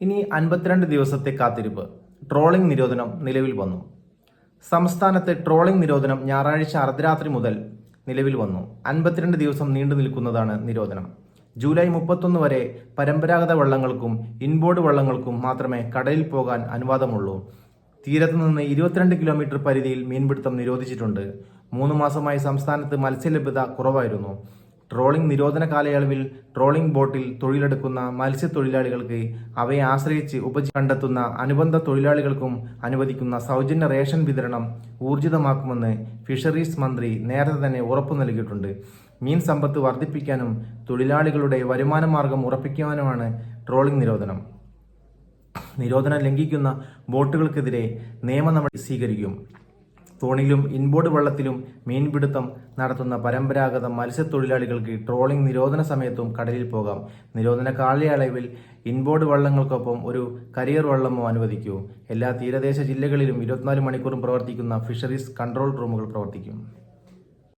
ഇനി അൻപത്തിരണ്ട് ദിവസത്തെ കാത്തിരിപ്പ്. ട്രോളിംഗ് നിരോധനം നിലവിൽ വന്നു. സംസ്ഥാനത്തെ ട്രോളിംഗ് നിരോധനം ഞായറാഴ്ച അർദ്ധരാത്രി മുതൽ നിലവിൽ വന്നു. അൻപത്തിരണ്ട് ദിവസം നീണ്ടു നിൽക്കുന്നതാണ് നിരോധനം. ജൂലൈ മുപ്പത്തൊന്ന് വരെ പരമ്പരാഗത വള്ളങ്ങൾക്കും ഇൻബോർഡ് വള്ളങ്ങൾക്കും മാത്രമേ കടലിൽ പോകാൻ അനുവാദമുള്ളൂ. തീരത്ത് നിന്ന് ഇരുപത്തിരണ്ട് കിലോമീറ്റർ പരിധിയിൽ മീൻപിടുത്തം നിരോധിച്ചിട്ടുണ്ട്. മൂന്ന് മാസമായി സംസ്ഥാനത്ത് മത്സ്യലഭ്യത കുറവായിരുന്നു. ട്രോളിംഗ് നിരോധന കാലയളവിൽ ട്രോളിംഗ് ബോട്ടിൽ തൊഴിലെടുക്കുന്ന മത്സ്യത്തൊഴിലാളികൾക്ക് അവയെ ആശ്രയിച്ച് ഉപജീവനം കണ്ടെത്തുന്ന അനുബന്ധ തൊഴിലാളികൾക്കും അനുവദിക്കുന്ന സൗജന്യ റേഷൻ വിതരണം ഊർജിതമാക്കുമെന്ന് ഫിഷറീസ് മന്ത്രി നേരത്തെ തന്നെ ഉറപ്പു നൽകിയിട്ടുണ്ട്. മീൻ സമ്പത്ത് വർദ്ധിപ്പിക്കാനും തൊഴിലാളികളുടെ വരുമാന മാർഗം ഉറപ്പിക്കുവാനുമാണ് ട്രോളിംഗ് നിരോധനം. നിരോധനം ലംഘിക്കുന്ന ബോട്ടുകൾക്കെതിരെ നിയമ നടപടി സ്വീകരിക്കും. തോണിയിലും ഇൻബോർഡ് വള്ളത്തിലും മീൻപിടുത്തം നടത്തുന്ന പരമ്പരാഗത മത്സ്യത്തൊഴിലാളികൾക്ക് ട്രോളിംഗ് നിരോധന സമയത്തും കടലിൽ പോകാം. നിരോധന കാലയളവിൽ ഇൻബോർഡ് വള്ളങ്ങൾക്കൊപ്പം ഒരു കരിയർ വള്ളമോ അനുവദിക്കൂ. എല്ലാ തീരദേശ ജില്ലകളിലും ഇരുപത്തിനാല് മണിക്കൂറും പ്രവർത്തിക്കുന്ന ഫിഷറീസ് കൺട്രോൾ റൂമുകൾ പ്രവർത്തിക്കും.